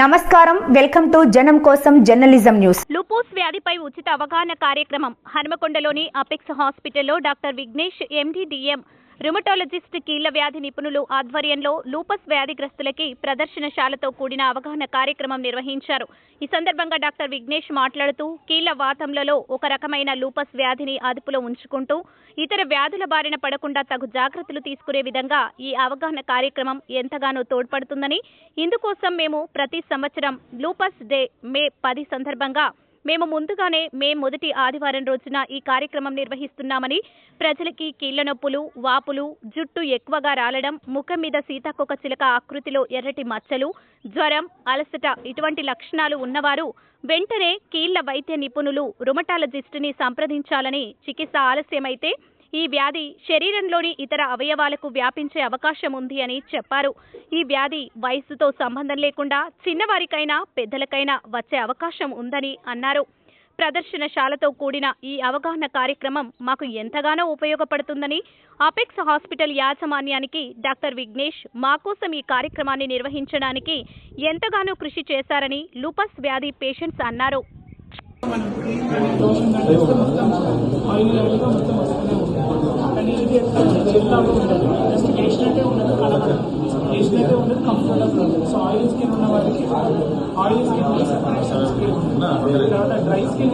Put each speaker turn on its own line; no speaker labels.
నమస్కారం. Welcome to జనం కోసం జర్నలిజం న్యూస్.
లూపోస్ వ్యాధిపై ఉచిత అవగాహన కార్యక్రమం. హనుమకొండలోని అపెక్స్ హాస్పిటల్లో డాక్టర్ విఘ్నేష్ ఎండిడిఎం రుమటాలజిస్ట్ కీళ్ళ వ్యాధి నిపుణులు ఆధ్వర్యంలో లూపస్ వ్యాధిగ్రస్తులకి ప్రదర్శనశాలతో కూడిన అవగాహన కార్యక్రమం నిర్వహించారు. ఈ సందర్భంగా డాక్టర్ విఘ్నేష్ మాట్లాడుతూ కీళ్ళ వాతంలలో ఒక రకమైన లూపస్ వ్యాధిని అదుపులో ఉంచుకుంటూ ఇతర వ్యాధుల బారిన పడకుండా తగు జాగ్రత్తలు తీసుకునే విధంగా ఈ అవగాహన కార్యక్రమం ఎంతగానో తోడ్పడుతుందని ఇందుకోసం మేము ప్రతి సంవత్సరం లూపస్ డే మే పది సందర్భంగా మేము ముందుగానే మే మొదటి ఆదివారం రోజున ఈ కార్యక్రమం నిర్వహిస్తున్నామని ప్రజలకి కీళ్ళ నొప్పులు వాపులు జుట్టు ఎక్కువగా రాలడం ముఖం మీద సీతాకొక చిలక ఆకృతిలో ఎర్రటి మచ్చలు జ్వరం అలసట ఇటువంటి లక్షణాలు ఉన్నవారు వెంటనే కీళ్ళ వైద్య నిపుణులు రుమటాలజిస్టుని సంప్రదించాలని చికిత్స ఆలస్యమైతే ఈ వ్యాధి శరీరంలోని ఇతర అవయవాలకు వ్యాపించే అవకాశం ఉంది అని చెప్పారు. ఈ వ్యాధి వయస్సుతో సంబంధం లేకుండా చిన్నవారికైనా పెద్దలకైనా వచ్చే అవకాశం ఉందని అన్నారు. ప్రదర్శనశాలతో కూడిన ఈ అవగాహన కార్యక్రమం మాకు ఎంతగానో ఉపయోగపడుతుందని అపెక్స్ హాస్పిటల్ యాజమాన్యానికి డాక్టర్ విఘ్నేష్ మా కోసం ఈ కార్యక్రమాన్ని నిర్వహించడానికి ఎంతగానో కృషి చేశారని లూపస్ వ్యాధి పేషెంట్స్ అన్నారు.
స్క్రీన్ ఉంటుంది తర్వాత డ్రై స్కిన్